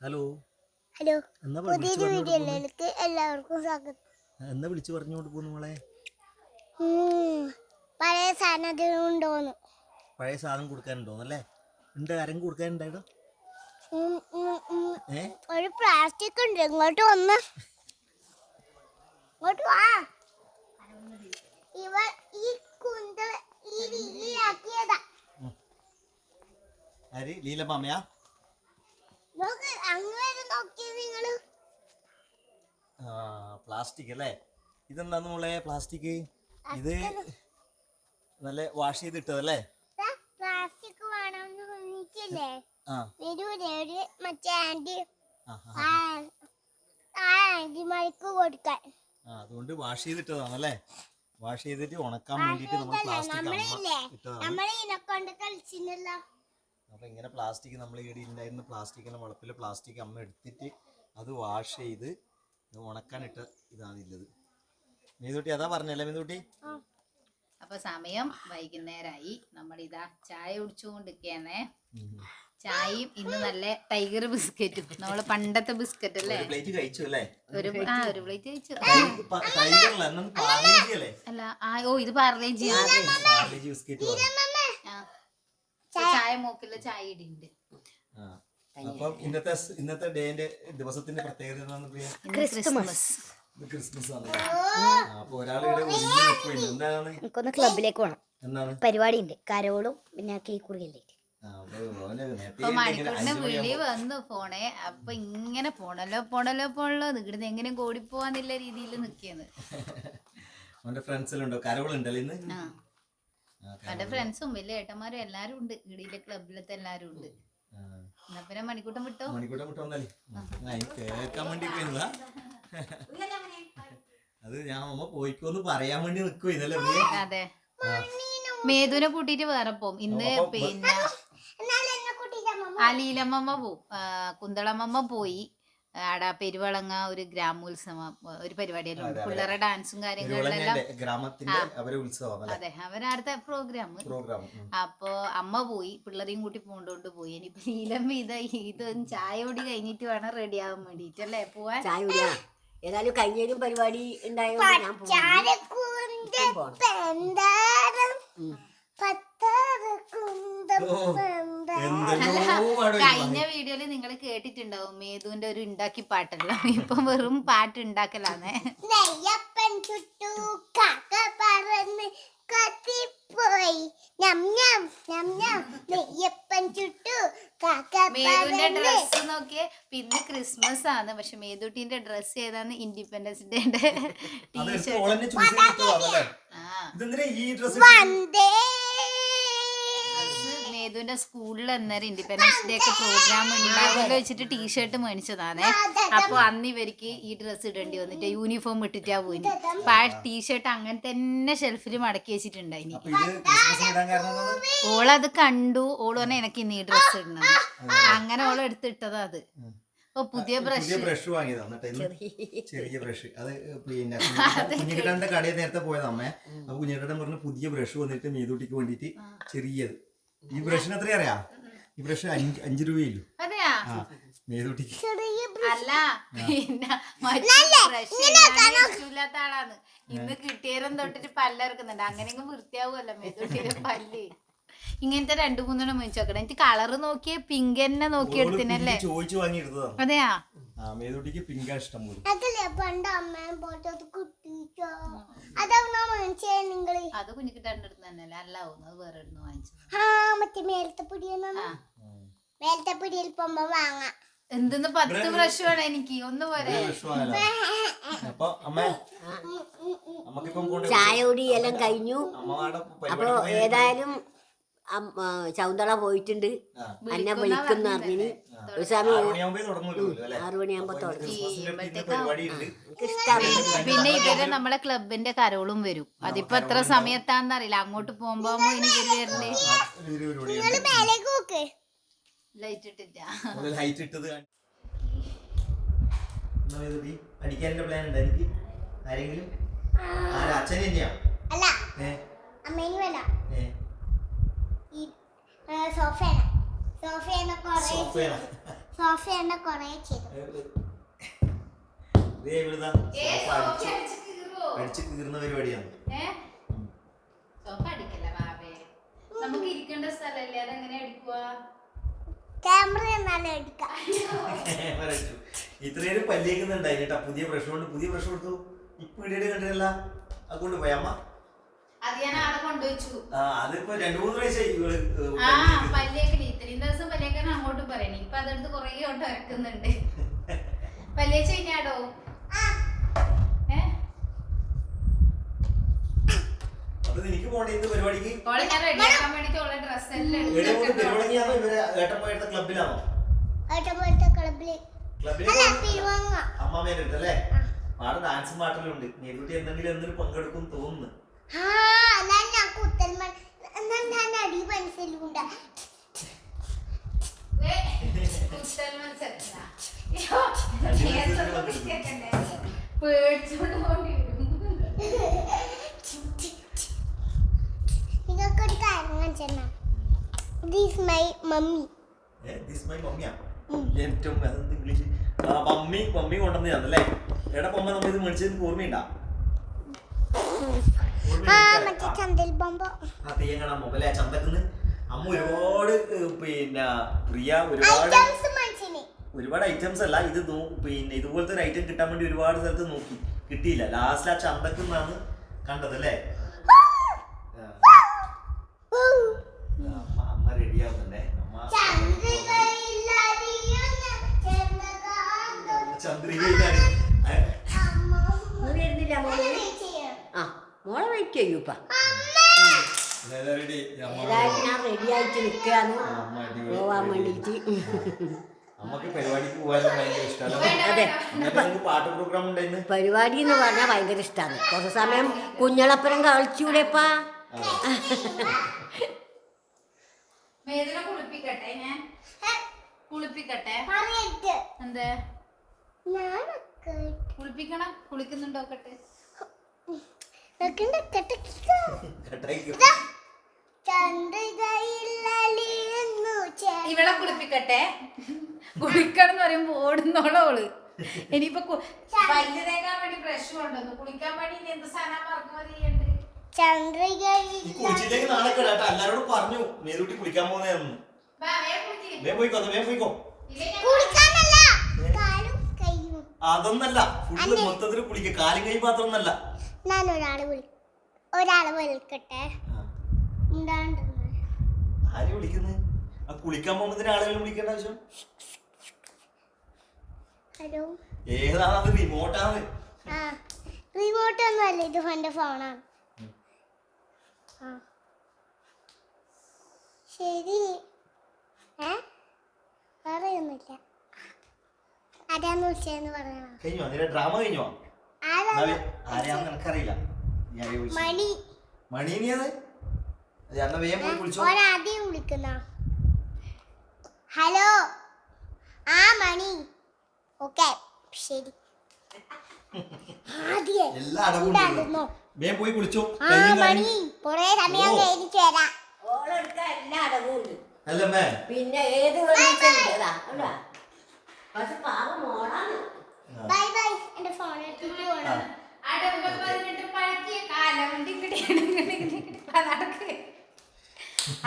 Hello. Hello. പുതിയൊരു വീഡിയോയിലേക്ക് എല്ലാവർക്കും സ്വാഗതം. എന്നാ വിളിച്ചു പറഞ്ഞുകൊണ്ട് പോകുന്നു മോളെ? പഴയ സാധനം ഉണ്ടോന്ന്. പഴയ സാധനം കൊടുക്കാനുണ്ടോന്നല്ലേ? ഉണ്ട് ആരെങ്കിലും കൊടുക്കാനുണ്ടായിടോ ഉം, ഉം, ഉം. ഏ? ഒരു പ്ലാസ്റ്റിക് ഉണ്ട്. ഇങ്ങോട്ട് വന്ന്. ഇങ്ങോട്ട് വാ. ഇവ ഈ കുന്തള ഈ രീതിയിലാക്കിയതാ ആര്? ലീലമാമയാ നോക്ക് അങ്ങനെ നോക്കിയത് നിങ്ങൾ ആ പ്ലാസ്റ്റിക് അല്ലേ? ഇതെന്താന്ന് മോളെ പ്ലാസ്റ്റിക്? ഇത് നല്ല വാഷ് ചെയ്തിട്ടതല്ലേ പ്ലാസ്റ്റിക് വേണമെന്ന് വരൂലേ മറ്റേ ആന്റി ആന്റിമാർക്ക് കൊടുക്കാൻ. അതുകൊണ്ട് വാഷ് ചെയ്തിട്ടതാണല്ലേ വാഷ് ചെയ്തിട്ട് ഉണക്കാൻ വേണ്ടിട്ട് നമ്മൾ പ്ലാസ്റ്റിക് ഇട്ടതാണ്. നമ്മളെ ഇതിനെക്കൊണ്ട് കളിച്ചിരുന്നല്ലോ അപ്പൊ ഇങ്ങനെ പ്ലാസ്റ്റിക് നമ്മൾ ഇവിടെ ഉണ്ടായിരുന്ന പ്ലാസ്റ്റിക്കിന്റെ വളപ്പിലെ പ്ലാസ്റ്റിക് അമ്മ എടുത്തിട്ട് അത് വാഷ് ചെയ്ത് ഉണക്കാനിട്ട് ഉണക്കാനിട്ട ഇതാണ് ഉള്ളത് മീതുട്ടി അതാ പറഞ്ഞല്ലേ മീതുട്ടി? അപ്പൊ സമയം വൈകുന്നേരമായി നമ്മൾ ഇതാ ചായ കുടിച്ചുകൊണ്ടിരിക്കുന്നേ ചായയും ഇന്ന് നല്ല ടൈഗർ ബിസ്ക്കറ്റും. നമ്മൾ പണ്ടത്തെ ബിസ്ക്കറ്റ് അല്ലേ? പ്ലേറ്റ് കഴിച്ചു അല്ലേ? ഒരു ആ ഒരു പ്ലേറ്റ് കഴിച്ചു. അല്ല ആ ഓ ഇത് പാർലേജി ബിസ്ക്കറ്റ് ചായ മൂക്കിൽ ചായ ഇടിണ്ട്. അപ്പം ഇന്നത്തെ ഇന്നത്തെ ഡേന്റെ ദിവസത്തിന്റെ പ്രത്യേകത എന്താണെന്ന് പ്രിയ ക്രിസ്മസ്. ക്രിസ്മസ് ആണ്. അപ്പൊ ഒരാൾ ഇവിടെ ഒഴിഞ്ഞു എന്താണ്? എനിക്കൊന്ന് ക്ലബിലേക്ക് പോകണം എന്താണ്? പരിപാടി ഉണ്ട് കരോളും പിന്നെ കേക്ക് കുറിയല്ലേ ആ, അപ്പൊ ഓന് നേരത്തെ അപ്പൊ ഇങ്ങനെ മണിക്കൂറിന് അഞ്ച് വിളി വന്നു ഫോണേ. അപ്പൊ ഇങ്ങനെ പോണല്ലോ പോണല്ലോ പോണല്ലോ. ഇവിടുന്ന് എങ്ങനെ ഓടിപ്പോവാന്നുള്ള രീതിയിൽ നിക്കുന്നത് ഫ്രണ്ട്സിലുണ്ടോ കരോളുണ്ടല്ലോ ഇന്ന്? അവന്റെ ഫ്രണ്ട്സും വലിയ ഏട്ടന്മാരും എല്ലാരും ഉണ്ട്. ഇടിയിലെ ക്ലബിലത്തെ എല്ലാരും ഉണ്ട്. എന്നാ പിന്നെ മണിക്കൂട്ടം വിട്ടോ? മണിക്കൂട്ടം വിട്ടോ കേൾക്കാൻ വേണ്ടി അത് ഞാൻ അമ്മ പോയിക്കോന്ന് പറയാൻ വേണ്ടി നിക്കുവോ ഇതല്ലേ അതെ. മേധുവിനെ കൂട്ടിട്ട് വേറെ പോവും. ഇന്ന് പിന്നെ അലീലമ്മമ്മ പോവും. കുന്തളമ്മമ്മ പോയി. ആടാ പെരുവളങ്ങ ഒരു ഗ്രാമോത്സവം ഒരു പരിപാടിയല്ലോ പിള്ളേരെ. ഡാൻസും കാര്യങ്ങളിലെല്ലാം ഗ്രാമത്തിന്റെ അവരെ ഉത്സവം അല്ലെ? അതെ അവരടുത്ത പ്രോഗ്രാം പ്രോഗ്രാം അപ്പൊ അമ്മ പോയി പിള്ളേരെയും കൂട്ടി പോണ്ടോണ്ട് പോയി. ഇനിയിപ്പോ നീലം ഇത് ഇതൊന്നും ചായ കൂടി കഴിഞ്ഞിട്ട് വേണം റെഡി ആവാൻ വേണ്ടിട്ട് അല്ലേ? പോവാൻ. ചായ കുടിയാ? ഏതായാലും കഴിഞ്ഞാലും പരിപാടി ഉണ്ടായോ ഞാൻ കഴിഞ്ഞ വീഡിയോയിൽ നിങ്ങൾ കേട്ടിട്ടുണ്ടാവും മേതുവിന്റെ ഒരു ഉണ്ടാക്കി പാട്ടല്ല ഇപ്പൊ വെറും പാട്ട് ഉണ്ടാക്കലാണ് നെയ്യപ്പൻ ചുട്ടു കാക്ക പറന്ന് കത്തിപ്പോയി. മേതുവിന്റെ ഡ്രസ്സ് നോക്കിയേ പിന്നെ ക്രിസ്മസ് ആണ് പക്ഷെ മേതുട്ടിന്റെ ഡ്രസ് ഏതാന്ന്? ഇൻഡിപെൻഡൻസ് എടുത്ത് ടീഷർട്ട് ആ ഇതെന്തിനാ ഈ ഡ്രസ് വന്ദേ ഡ്രസ്സ് മേതുവിന്റെ സ്കൂളിൽ അന്നേരം ഇൻഡിപെൻഡൻസ് ഡേ ഒക്കെ പ്രോഗ്രാം ഉണ്ടാവുമല്ലോ വെച്ചിട്ട് ടീഷർട്ട് മേടിച്ചതാണേ. അപ്പൊ അന്ന് ഇവർക്ക് ഈ ഡ്രസ്സ് ഇടേണ്ടി വന്നിട്ട് യൂണിഫോം ഇട്ടിട്ടാ പോയി അപ്പൊ ആ ടീഷർട്ട് അങ്ങനെ തന്നെ ഷെൽഫിൽ മടക്കി വെച്ചിട്ടുണ്ടായിനി. ഓളത് കണ്ടു. ഓൾ പറഞ്ഞ എനിക്ക് ഇന്ന് ഈ ഡ്രസ്സ് ഇടണം. അങ്ങനെ ഓൾ എടുത്തിട്ടതാ അത്. പുതിയ ബ്രഷ് ബ്രഷ് വാങ്ങിയതാ. ചെറിയ ബ്രഷ് അത് പിന്നെ കുഞ്ഞിക്കിട്ടാന്റെ കടയിൽ നേരത്തെ പോയത് അമ്മേ. അപ്പൊ കുഞ്ഞിക്കിട്ടൻ പറഞ്ഞു പുതിയ ബ്രഷ് വന്നിട്ട് മീതൂട്ടിക്ക് വേണ്ടിട്ട് ചെറിയത്. ഈ ബ്രഷിന് എത്ര അറിയാ? ഈ ബ്രഷ് അഞ്ച് അഞ്ച് രൂപയില്ലു അതെയാ? ആ മേതൂട്ടിക്ക് അല്ല പിന്നെ മറ്റേ ബ്രഷ് ഇഷ്ടമില്ലാത്ത ആളാണ്. ഇന്ന് കിട്ടിയാലും തൊട്ടിട്ട് പല്ലറക്കുന്നുണ്ട് അങ്ങനെയെങ്കിലും വൃത്തിയാവുമല്ലോ മെതുട്ടിയുടെ പല്ല്. ഇങ്ങനത്തെ രണ്ടു മൂന്നെണ്ണം മേടിച്ചു നോക്കണം എനിക്ക് കളർ നോക്കിയ പിങ്ക് തന്നെ നോക്കി ഓൾ എടുത്തിനല്ലേ? പിങ്ക് ചോദിച്ചു വാങ്ങിയെടുത്തതാണ്. അതെയാ? ആ പിങ്ക പിങ്കാ ഇഷ്ടം പോലും. അതല്ലേ പണ്ട് അമ്മയെ പോട്ടത് കുട്ടിച്ചോ അതാവുന്ന മനസ്സിലാ നിങ്ങൾ? അത് കുഞ്ഞിക്കിട്ടാണ്ട് അടുത്ത് തന്നെയല്ലേ? അല്ലാവും അത് വേറെ ഇടുന്ന് വാങ്ങിച്ചു. ആ മറ്റേ മേലത്തെ പിടിയെന്നാണ് ആ. മേലത്തെ പിടിയിൽ പോകുമ്പോ വാങ്ങാം. എന്തെന്ന് പത്ത് ബ്രഷ് വേണം എനിക്ക്. ഒന്ന് പോരെ. ബ്രഷ് അപ്പൊ അമ്മ ചായ കുടി എല്ലാം കഴിഞ്ഞു അപ്പൊ ഏതായാലും അമ്മ- ചൗന്തള പോയിട്ടുണ്ട്. അന്നെ എന്നെ വിളിക്കുന്ന അറിഞ്ഞിന് ഒരു സമയം ആറുമണിയാകുമ്പോ തുടങ്ങി പിന്നെ ഇവർ നമ്മളെ ക്ലബിന്റെ കരോളും വരും. അതിപ്പോ എത്ര സമയത്താന്ന് അറിയില്ല. അങ്ങോട്ട് പോകുമ്പോ ഇനി വരണ്ടേ? ലൈറ്റ് ഇട്ടില്ല. ഇട്ടത് പ്ലാൻ ഉണ്ട് എനിക്ക്? ആരെങ്കിലും? ആരാ? അച്ഛൻ തന്നെയാ? അല്ല. ഏ? അമ്മേന് വേണ്ട. ഏ ഈ കുറേ സോഫയാണ് സോഫ കൊറേ ചെയ്തു. അടിച്ച്? കീറുന്ന പരിപാടിയാണ്? സോഫ അടിക്കല്ല ബാബേ? നമുക്ക് ഇരിക്കേണ്ട സ്ഥലല്ലേ? അതെങ്ങനെ അടിക്കുക. ഇത്രയും പല്ലിയേക്കുന്നുണ്ടായി കേട്ടാ. പുതിയ ബ്രഷ് കൊണ്ട് പുതിയ ബ്രഷ് കൊടുത്തു. ഇപ്പൊ ഇടയിൽ കണ്ടില്ല അത് കൊണ്ട് അതിപ്പോ രണ്ടു മൂന്ന് ഇത്രയും ദിവസം അങ്ങോട്ട് പറയണേ. ഇപ്പൊ അതെടുത്ത് കൊറേ ഇറക്കുന്നുണ്ട്. കഴിഞ്ഞാടോ? പോണ്ടേ ഇന്ന് പരിപാടിക്ക്? ഞാൻ ഇവർ ക്ലബിലാണോ അല്ല പാടെ ഡാൻസും പാട്ടെല്ലാം ഉണ്ട് നെരുട്ടി എന്തെങ്കിലും എന്തൊരു പങ്കെടുക്കും തോന്നുന്നു. നിങ്ങൾക്കൊരു കാര്യം this my mummy this my മമ്മിയാ ഏറ്റവും ഇംഗ്ലീഷ് ആ മമ്മി മമ്മി അല്ലേ തന്നല്ലേ എടാ പൊമ്മ നമ്മൾ ഇത് മേടിച്ചത് ഓർമ്മയുണ്ടാ? ചന്തക്കുന്ന്. അമ്മ ഒരുപാട് പിന്നെ പ്രിയ ഒരുപാട് ഒരുപാട് ഐറ്റംസ് അല്ല ഇത് പിന്നെ ഇതുപോലത്തെ ഒരു ഐറ്റം കിട്ടാൻ വേണ്ടി ഒരുപാട് സ്ഥലത്ത് നോക്കി. കിട്ടിയില്ല. ലാസ്റ്റ് ആ ചന്തക്കുന്നാണ് കണ്ടത് അല്ലേ ആ. അമ്മ അമ്മ റെഡി ആവുന്നുണ്ടേ അമ്മ ചന്ദ്രികയിലാണ് ഏ? നീ വരുന്നില്ല മോളെ ആ മോളെ വെയിറ്റ് ചെയ്യൂപ്പ ഏതായാലും ഞാൻ റെഡി ആയിട്ട് നിൽക്കുകയാണ്. പോവാൻ വേണ്ടിയിട്ട് അമ്മയ്ക്ക് പരിപാടിക്ക് പോകാനും ഭയങ്കര ഇഷ്ടമാണ് പാട്ട് പ്രോഗ്രാം ഉണ്ടായിരുന്നു പരിപാടി എന്ന് പറഞ്ഞാൽ ഭയങ്കര ഇഷ്ടമാണ് കുറച്ച് സമയം കുഞ്ഞളപ്പരം കളിച്ചൂടെപ്പാ. കുളിപ്പിക്കട്ടെ ഞാൻ? കുളിപ്പിക്കട്ടെ? എന്തേ? കുളിപ്പിക്കണം. കുളിക്കുന്നുണ്ടോക്കട്ടെ ഇവളെ കുളിപ്പിക്കട്ടെ? കുളിക്കണം എന്ന് പറയുമ്പോ ഓടുന്നോളോൾ ഇനിയിപ്പൊ കു- പല്ല് തേക്കാൻ വേണ്ടി ബ്രഷ് കൊണ്ടുവന്നു. കുളിക്കാൻ വേണ്ടി ഇനി എന്ത് സാധനം മറക്കുമതി ചെയ്യണ്ട്? ഈ ചന്ദ്രികയില്ല കുളിച്ചില്ലെങ്കിൽ നാളെ കേട്ടോ. എല്ലാരോടും പറഞ്ഞു. മേതൂട്ടി കുളിക്കാൻ പോകുന്നതെന്ന് വാ, വേഗം കുളിക്ക്. വേ പോയിക്കോ വേ പോയിക്കോ. കുളിക്കാനല്ല കാലും കയ്യും അതൊന്നല്ല. ഫുള്ള് മൊത്തത്തിൽ കുളിക്കുക കാലും കൈ മാത്രമൊന്നല്ല ഞാൻ ഒരാളെ വിളി ഒരാളെ വിളിക്കട്ടെ? ഉണ്ടാണ്ട് ആര് വിളിക്കുന്നത് ആ കുളിക്കാൻ പോകുന്നതിന് ആളുകൾ വിളിക്കേണ്ട ആവശ്യം? ഹലോ? റിമോട്ടാണ്. ആ റിമോട്ട് ഒന്നും അല്ല ഇത് ഫോണാണ് ശരി. ഏ? പറയൊന്നുമില്ല ആരാന്ന് വിളിച്ചതെന്ന് പറയണം? കഴിഞ്ഞോ? നിന്റെ ഡ്രാമ കഴിഞ്ഞോ? ആരാ ആരെയാണെന്ന് എനിക്കറിയില്ല? മണി. മണീനിയത് എന്നാ വേഗം പോയി വിളിച്ചോ. ആദ്യം വിളിക്കുന്ന. ഹലോ. ആ മണി. ഓക്കെ. ശരി. ആദ്യേ. എല്ലാ അടവും ഉണ്ടായിരുന്നോ? വേഗം പോയി കുളിച്ചോ ആ മണി. കൊറേ സമയം. കഴിഞ്ഞിട്ട് വരാം. എല്ലാ അടവും ഉണ്ട്. അല്ലമ്മേ. പിന്നെ ഏത് പക്ഷെ പാവം മോളാണ്. ബൈ ബൈ എന്റെ ഫോൺ എടുത്തിട്ട് പോണം. അടവുകൾ പതിനെട്ട് പഴക്കിയ കാലം ഡിങ്കിടി ഡിങ്കിടി ഡിങ്കിടി പതടക്ക്.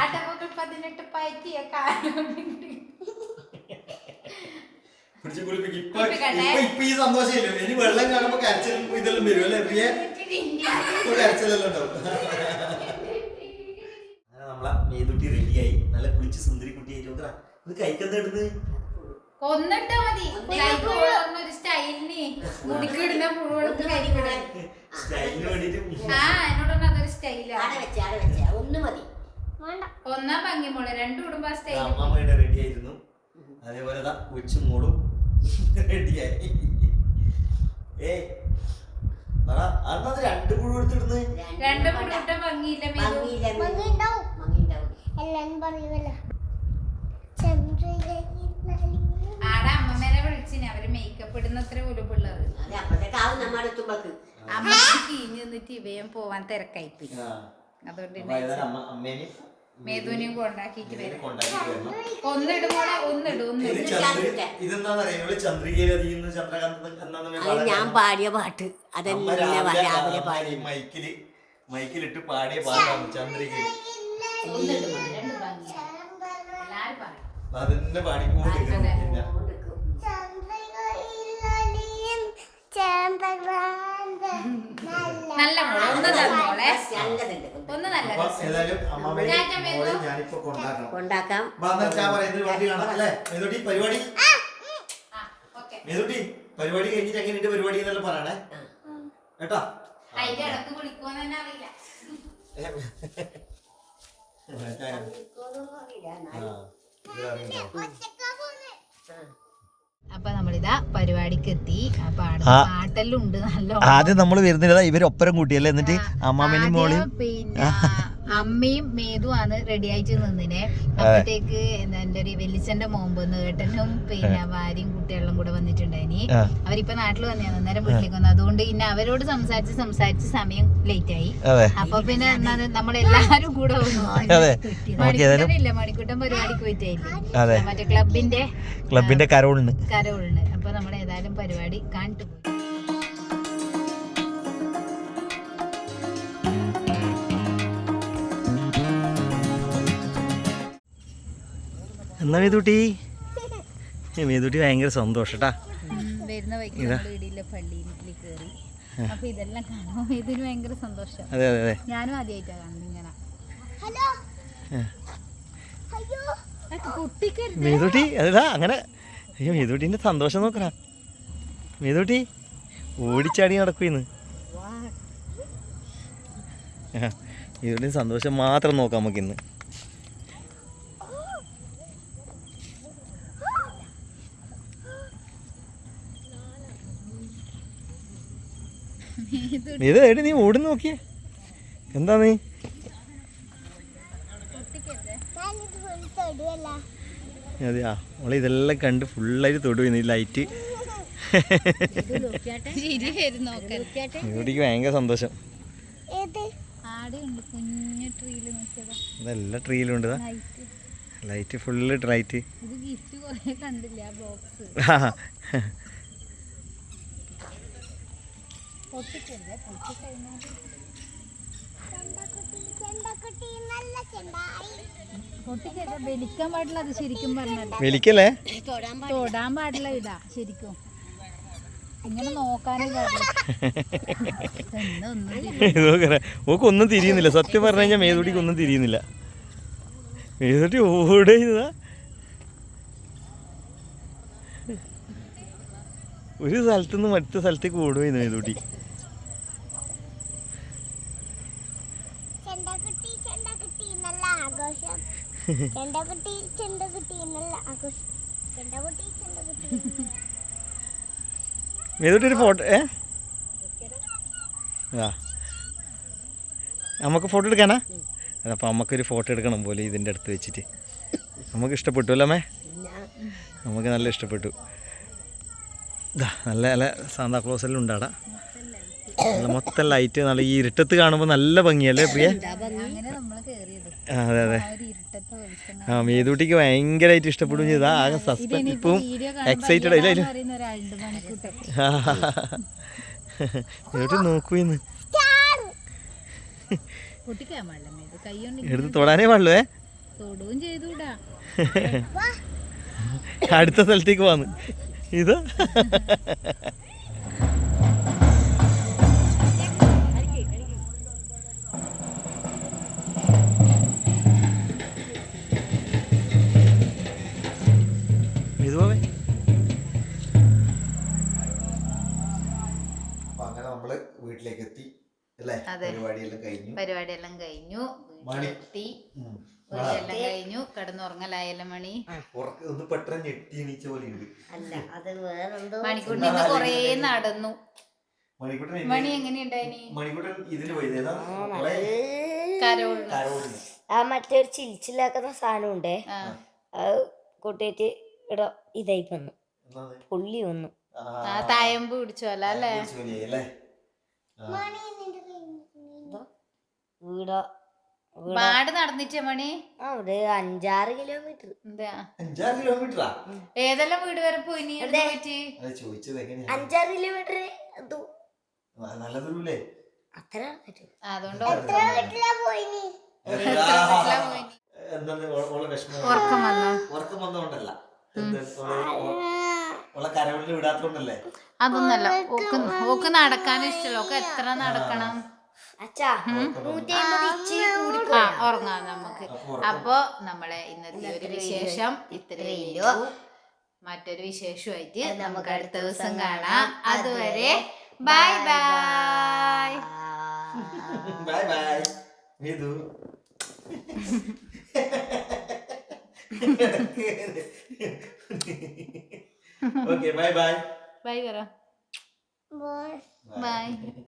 അടവുകൾ പതിനെട്ട് പഴക്കിയ കാലം ഡിങ്കിടി. പിടിച്ച് കുളിപ്പിക്ക്. ഇപ്പൊ ഇപ്പൊ ഇപ്പൊ ഈ സന്തോഷമില്ല? ഇനി വെള്ളം കാണുമ്പോ കരച്ചിലും ഇതെല്ലാം വരും അല്ലേ പ്രിയ? ഇപ്പൊ കരച്ചിലെല്ലാം ഉണ്ടാവും. അങ്ങനെ നമ്മളെ മേതുട്ടി റെഡിയായി നല്ല കുളിച്ച് സുന്ദരി കുട്ടിയായി നോക്കാം ഇത് കൈക്കെന്താ ഇടുന്നത്? കൊന്നിട്ടാ മതി. ഒരു സ്റ്റൈലിന് മുടിക്കിടുന്ന വേണ്ടിട്ട് ആ അതൊരു സ്റ്റൈലാണ് ആടെ വെച്ച ആടെ വെച്ച. ഒന്ന് മതി. വേണ്ട. ഒന്നാം ഭംഗി മോളെ. രണ്ടു കുടുംബ സ്റ്റൈൽ അമ്മമ്മയുടെ റെഡി ആയിരുന്നു. അതേപോലെ ദാ കൊച്ചു മോളും റെഡിയായി ഏ രണ്ട് പുഴു രണ്ട് ഭംഗിയില്ല മേതു ഭംഗിയില്ല ഭംഗി ഉണ്ടാവും ഭംഗിയുണ്ടാവും. എല്ലാരും പറയുമല്ലോ ആടെ അമ്മമ്മേനെ വിളിച്ചിന്. അവർ മേക്കപ്പ് അതെ. നമ്മുടെ എത്തുമ്പോക്ക് കീഞ്ഞ് നിന്നിട്ട് ഇവയും പോവാൻ തിരക്കായി ആ. അതുകൊണ്ട് മേധുവിനെയും വരും. ഒന്നിടുമോളെ ഒന്നിടും ഒന്നിടും ചന്ദ്രികയിൽ ചന്ദ്രകാന്ത് അത് ഞാൻ പാടിയ പാട്ട്. അതെല്ലാം രാവിലെ പാടി. മൈക്കിൽ മൈക്കിലിട്ട് പാടിയ പാട്ടാണ് ചന്ദ്രികയിൽ ഒന്നിടും രണ്ട് ഭംഗിയാ എല്ലാരും പറയും അതന്നെ പാടിക്കൊണ്ടിരിക്കുന്നു പിന്നെ ചന്ദ്രികയിലൊളിയും ചെമ്പകവാന്ത നല്ല മോളെ ഒന്ന് നല്ല. മോളെ. ഞാനിപ്പോ കൊണ്ടാക്കാം. പരിപാടി? ആ ഓക്കെ. മേതുട്ടി പരിപാടി കഴിഞ്ഞിട്ട് എങ്ങനെയുണ്ട് പരിപാടി എന്നെല്ലാം പറയണേ? കേട്ടോ? അതിന്റെ ഇടയ്ക്ക് വിളിക്കുമെന്ന് തന്നെ അറിയില്ല. അപ്പൊ നമ്മളിതാ പരിപാടിക്ക് എത്തി അപ്പൊ ആടെ പാട്ടെല്ലാം ഉണ്ട് നല്ല ആദ്യം നമ്മൾ വരുന്നില്ല ഇവരൊപ്പരം കൂട്ടിയല്ലേ? എന്നിട്ട് അമ്മാമേനും മോളി. പിന്നെ അമ്മയും മേതുമാണ് റെഡി ആയിട്ട് നിന്നിനെ. അപ്പത്തേക്ക് എന്താ എന്റെ ഒരു വെല്ലിച്ചന്റെ മോമ്പ് ഏട്ടനും പിന്നെ ഭാര്യയും കുട്ടികളും കൂടെ വന്നിട്ടുണ്ടായിനി. അവരിപ്പോ നാട്ടിൽ വന്നു അന്നേരം വീട്ടിലേക്ക് വന്നു. അതുകൊണ്ട് പിന്നെ അവരോട് സംസാരിച്ച് സംസാരിച്ച് സമയം ലേറ്റ് ആയി. അപ്പൊ പിന്നെ എന്നാ നമ്മളെല്ലാരും കൂടെ വന്നു മണിക്കൂട്ടനില്ല മണിക്കൂട്ടൻ പരിപാടിക്ക് പോയിട്ടായില്ലേ? മറ്റേ ക്ലബിന്റെ ക്ലബിന്റെ കരോളിന്. കരോളിന്. അപ്പൊ നമ്മൾ ഏതായാലും പരിപാടി കണ്ടു എന്നാ മേതുട്ടി? മേതുട്ടി ഭയങ്കര വരുന്ന ഇടിയിലെ പള്ളിയിൽ കയറി അപ്പൊ ഇതെല്ലാം കാണുമ്പോൾ ഇതിന് ഭയങ്കര സന്തോഷം. അതെ അതെ അതെ. ഞാനും ആദ്യമായിട്ടാ കാണുന്നത് ഇങ്ങനെ. ഹലോ. അയ്യോ. കുട്ടിക്കരുത് മേതുട്ടി അതാ അങ്ങനെ. അയ്യോ മേതുട്ടിന്റെ സന്തോഷം നോക്കണ. മേതുട്ടി ഓടിച്ചാടി നടക്കുന്ന് മേതുട്ടിന്റെ സന്തോഷം മാത്രം നോക്കാം നമുക്ക് ഇത് എടി നീ ഓടി നോക്കിയേ. എന്താ നീ? അതെയാ മോളെ ഇതെല്ലാം കണ്ട് ഫുള്ളായിട്ട് തൊടുന്നു ഈ ലൈറ്റ് ഇവിടേക്ക് ഭയങ്കര സന്തോഷം. ഇതെല്ലാം ട്രീയിലും ഉണ്ട് ലൈറ്റ് ഫുള്ള് ലൈറ്റ് കണ്ടില്ല ആ ബോക്സ് പൊട്ടിക്കരുത്. വലിക്കാൻ പാടില്ല അത് ശരിക്കും വലിക്കല്ലേ? തൊടാൻ പാടില്ല ഇതാ ശരിക്കും. ഇങ്ങനെ നോക്കാനേ പാടില്ല. എന്നാ ഒന്നും ഓക്ക് ഒന്നും തിരിയുന്നില്ല. സത്യം പറഞ്ഞു കഴിഞ്ഞാൽ മേതുടിക്ക് ഒന്നും തിരിയുന്നില്ല. മേതുടി ഓടെ ഒരു സ്ഥലത്തുനിന്ന് മറ്റു സ്ഥലത്തേക്ക് ഓടുവായിരുന്നു മേതുട്ടി ചെണ്ടക്കുട്ടി ചെണ്ടക്കുട്ടി നല്ല ആഘോഷം ചെണ്ടക്കുട്ടി എന്നല്ല ആഘോഷം. ഫോട്ടോ ഏ? ആ. നമുക്ക് ഫോട്ടോ എടുക്കാനാ? അപ്പോൾ നമുക്കൊരു ഫോട്ടോ എടുക്കണം പോലെ ഇതിന്റെ അടുത്ത് വെച്ചിട്ട്. നമുക്ക് ഇഷ്ടപ്പെട്ടു അല്ലേ നമുക്ക് നല്ല ഇഷ്ടപ്പെട്ടു. ദാ, നല്ല നല്ല സാന്താക്ലോസ് എല്ലാം ഉണ്ടാടാ. നല്ല മൊത്തം ലൈറ്റ് നല്ല ഈ ഇരുട്ടത്ത് കാണുമ്പോൾ നല്ല ഭംഗിയല്ലേ പ്രിയ? അങ്ങനെ നമ്മൾ കേറിയത്. അതെ അതെ. ആ മേതൂട്ടിക്ക് ഭയങ്കരമായിട്ട് ഇഷ്ടപ്പെടും ചെയ്താ. ആകെ സസ്പെൻഡ് ഇപ്പം എക്സൈറ്റഡ് ഇല്ല നോക്കൂന്ന് മേതൂട്ടി നോക്കൂ ഇന്ന് എടുത്ത് തൊടാനേ പാടുള്ളൂ അടുത്ത സ്ഥലത്തേക്ക് വന്ന് ഇത്? വീട്ടിലേക്ക് എത്തി അല്ലേ. പരിപാടിയെല്ലാം കഴിഞ്ഞു. പരിപാടിയെല്ലാം കഴിഞ്ഞു. ഉം. എല്ലാം കഴിഞ്ഞു. കിടന്നുറങ്ങലായല്ല മണി. ഉറക്ക- ഒന്ന് പെട്ടെന്ന് ഞെട്ടി എണീച്ച പോലെ ഉണ്ട് അല്ല അത് വേറെന്തോ മണിക്കൂട്ടിന് ഇന്ന് കൊറേ നടന്നു. മണിക്കൂട്ടൻ മണി എങ്ങനെയുണ്ടായിനി? മണിക്കൂട്ടൻ ഇതിന് പോയത് ഏതാ? കരോളിന്. ആ മറ്റൊരു ചിലിച്ചിലാക്കുന്ന സാധനം ഉണ്ടേ അത് കൂട്ടിയിട്ട് ഇവിടെ ഇതായി വന്നു. പുള്ളി വന്നു. തായമ്പ് പിടിച്ചോല അല്ലേ? ഇവിടെ പാട് നടന്നിട്ടേ മണി? അവിടെ അഞ്ചാറ് കിലോമീറ്റർ. എന്താ? അഞ്ചാറ് കിലോമീറ്ററാ? ഏതെല്ലാം വീട് വരെ പോയി നീ ചോദിച്ചത് അഞ്ചാറ് കിലോമീറ്റർ നല്ലതല്ലേ അത്ര അതുകൊണ്ട് ഉറക്കം വന്നോണ്ടല്ല. വിടാത്തോണ്ടല്ലേ? അതൊന്നല്ല ഓക്ക് ഓക്ക് നടക്കാനും ഇഷ്ടമല്ല ഓക്ക് എത്ര നടക്കണം? ആ ഉറങ്ങാം നമുക്ക്. അപ്പൊ നമ്മളെ ഇന്നത്തെ ഒരു വിശേഷം ഇത്രയില്ലോ മറ്റൊരു വിശേഷമായിട്ട് നമുക്ക് അടുത്ത ദിവസം കാണാം. അതുവരെ bye bye bye. Bye. Meethu okay bye bye bye പറ ബോയ് ബൈ